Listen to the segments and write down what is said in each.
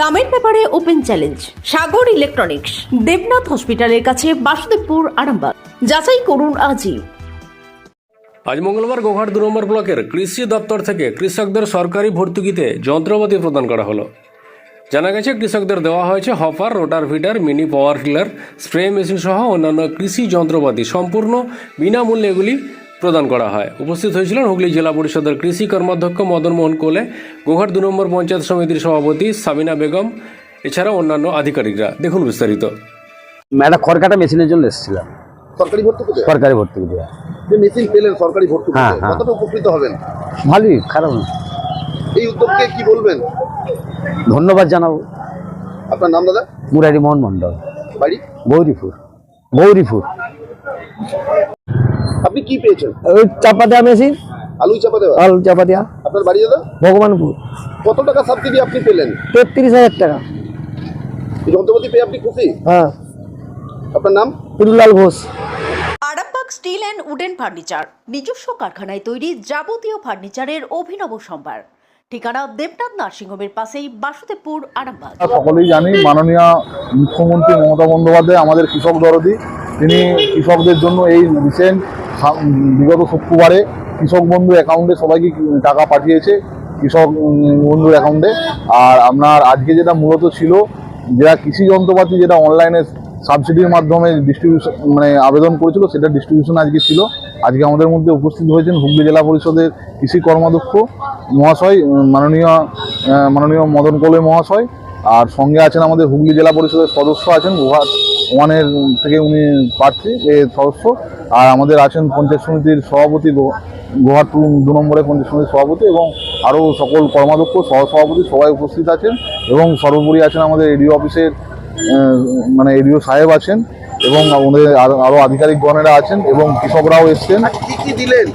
দামের ব্যাপারে open challenge, Sagar electronics, Debnath হসপিটালের কাছে বাসুদেবপুর, আরামবাগ। যাচাই করুন আজই। আজ মঙ্গলবার গোঘাট দু নম্বর ব্লকের কৃষি দপ্তর থেকে কৃষকদের সরকারি ভর্তুকিতে যন্ত্রপাতি প্রদান করা হলো। জানা গেছে, কৃষকদের দেওয়া হয়েছে hopper rotor fitter mini power tiller spray machine সহ অন্যান্য কৃষি যন্ত্রপাতি। সম্পূর্ণ বিনামূল্যে এগুলি প্রদান করা হয়। উপস্থিত হয়েছিলেন হুগলি জেলা পরিষদের কৃষি কর্মাধ্যক্ষ মদন মোহন কোলে গোঘাট দু নম্বর পঞ্চায়েত সমিতির সভাপতি সাবিনা বেগম এছাড়া অন্যান্য আধিকারিকরা। দেখুন বিস্তারিত। একটা খড়কাটা মেশিনের জন্য এসেছিলাম। সরকারি ভর্তুকিতে সরকারি ভর্তুকি দেওয়া যে মেশিন পেলেন সরকারি ভর্তুকিতে হ্যাঁ, হ্যাঁ। কতটা উপকৃত হবেন? ভালোই খারাপ না এই উদ্যোগকে কি বলবেন? ধন্যবাদ জানাব। আপনার নাম দাদা? মুরারি মোহন মন্ডল বাড়ি? গৌরীপুর। গৌরীপুর। আপনি কি পেয়েছেন? ওই চাপা দেওয়া মেশিন। আলু চাপা দেওয়া? আলু চাপা দেওয়া। আপনার বাড়ি দাদা? ভগবানপুর। কত টাকা সাবসিডি আপনি পেলেন? তেত্রিশ হাজার টাকা। এই যন্ত্রপাতি পেয়ে আপনি খুশি? হ্যাঁ। আপনার নাম? Hirulal Ghosh. Arambagh steel and wooden furniture নিজস্ব কারখানায় তৈরি যাবতীয় ফার্নিচারের অভিনব সম্ভার। ঠিকানা দেবনাথ নার্সিংহোমের পাশেই বাসুদেবপুর আরামবাগ। সকলেই জানি মাননীয় মুখ্যমন্ত্রী মমতা বন্দ্যোপাধ্যায় আমাদের কৃষক দরদি। তিনি কৃষকদের জন্য এই রিসেন্ট বিগত শুক্রবারে কৃষক বন্ধু অ্যাকাউন্টে সবাইকে টাকা পাঠিয়েছে, কৃষক বন্ধুর অ্যাকাউন্টে আর আপনার আজকে যেটা মূলত ছিল যেটা কৃষি যন্ত্রপাতি যেটা অনলাইনে সাবসিডির মাধ্যমে ডিস্ট্রিবিউশন মানে আবেদন করেছিল, সেটা ডিস্ট্রিবিউশন আজকে ছিল। আজকে আমাদের মধ্যে উপস্থিত হয়েছেন হুগলি জেলা পরিষদের কৃষি কর্মাধ্যক্ষ মহাশয় মাননীয় মাননীয় মদন কোলে মহাশয়। আর সঙ্গে আছেন আমাদের হুগলি জেলা পরিষদের সদস্য আছেন গুহাট ওয়ানের থেকে উনি প্রার্থী এ সদস্য। আর আমাদের আছেন পঞ্চায়েত সমিতির সভাপতি গো- গুহাট দু নম্বরের পঞ্চায়েত সমিতির সভাপতি এবং আরও সকল কর্মাধ্যক্ষ সহসভাপতি সবাই উপস্থিত আছেন এবং সর্বোপরি আছেন আমাদের এডিও অফিসের মানে এডিও সাহেব আছেন এবং আমাদের আরও আধিকারিকগণেরা আছেন এবং কৃষকরাও এসছেন। দিলেন?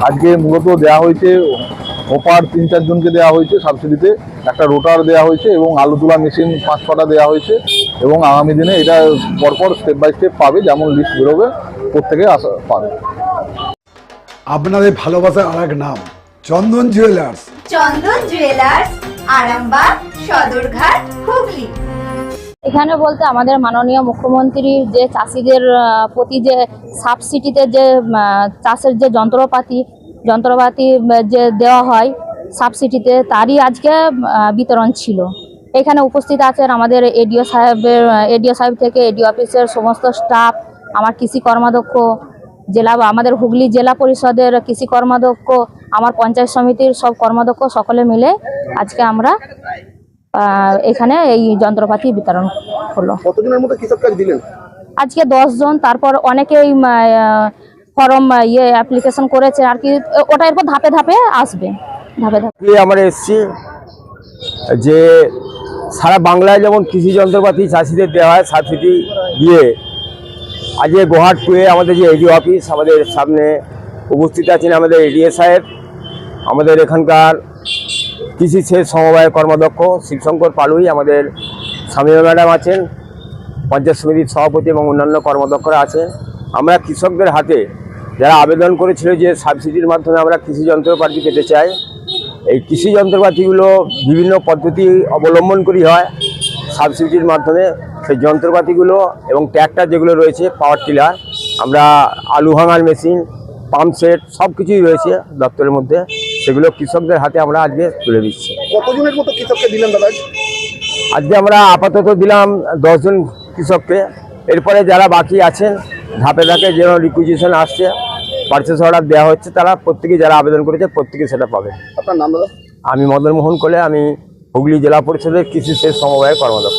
আজকে মূলত দেওয়া হয়েছে হোপার তিন চারজনকে দেওয়া হয়েছে সাবসিডিতে। একটা রোটার দেওয়া হয়েছে এবং আলু তোলা মেশিন পাঁচ ছটা দেওয়া হয়েছে এবং আগামী দিনে এটা পরপর স্টেপ বাই স্টেপ পাবে যেমন লিস্ট বেরোবে প্রত্যেকে আসা পাবে। আপনাদের ভালোবাসার আর এক নাম চন্দন জুয়েলার্স চন্দন জুয়েলার্স আরামবাগ সদরঘাট হুগলি। এখানে বলতে আমাদের মাননীয় মুখ্যমন্ত্রী যে চাষিদের প্রতি যে সাবসিডিতে যে চাষের যে যন্ত্রপাতি যন্ত্রপাতি যে দেওয়া হয় সাবসিডিতে তারই আজকে বিতরণ ছিল। এখানে উপস্থিত আছেন আমাদের এডিও সাহেবের এডিও সাহেব থেকে এডিও অফিসের সমস্ত স্টাফ আমার কৃষি কর্মাধ্যক্ষ জেলা আমাদের হুগলি জেলা পরিষদের কৃষি কর্মাধ্যক্ষ আমার পঞ্চায়েত সমিতির সব কর্মাধ্যক্ষ সকলে মিলে আজকে আমরা এখানে এই যন্ত্রপাতি বিতরণ হলো কতজনের মতো কৃষক কাজ দিলেন? আজকে জন তারপর অনেকেই ফর্ম ইয়ে অ্যাপ্লিকেশন করেছে আর কি ওটা এরপর ধাপে ধাপে আসবে। আমরা এসেছি যে সারা বাংলায় যেমন কৃষি যন্ত্রপাতি চাষিদের দেওয়া হয়, সাবসিডি দিয়ে আজকে গোহাট টুয়ে আমাদের যে এডিও অফিস আমাদের সামনে উপস্থিত আছেন আমাদের এডিএ সাহেব, আমাদের এখানকার কৃষি সেচ সমবায় কর্মাধ্যক্ষ শিবশঙ্কর পালুই, আমাদের স্বামীমা ম্যাডাম আছেন, পঞ্চায়েত সমিতির সভাপতি এবং অন্যান্য কর্মদক্ষরা আছে আমরা কৃষকদের হাতে যারা আবেদন করেছিল যে সাবসিডির মাধ্যমে আমরা কৃষি যন্ত্রপাতি পেতে চাই এই কৃষি যন্ত্রপাতিগুলো বিভিন্ন পদ্ধতি অবলম্বন করি হয় সাবসিডির মাধ্যমে। সেই যন্ত্রপাতিগুলো এবং ট্র্যাক্টর যেগুলো রয়েছে পাওয়ার টিলার আমরা আলু ভাঙার মেশিন পাম্প সেট সব কিছুই রয়েছে দপ্তরের মধ্যে। সেগুলো কৃষকদের হাতে আমরা আজকে তুলে দিচ্ছি। কতজনের মতো কৃষককে দিলেন দাদা আজকে আমরা আপাতত দিলাম দশজন কৃষককে। এরপরে যারা বাকি আছেন ধাপে ধাপে যে রিকুইজিশন আসছে পার্চেস অর্ডার দেওয়া হচ্ছে তারা প্রত্যেকে যারা আবেদন করেছে প্রত্যেকে সেটা পাবে। আপনার নাম দাদা? আমি মদন মোহন কোলে আমি হুগলি জেলা পরিষদের কৃষি সেচ সমবায় কর্মদক্ষ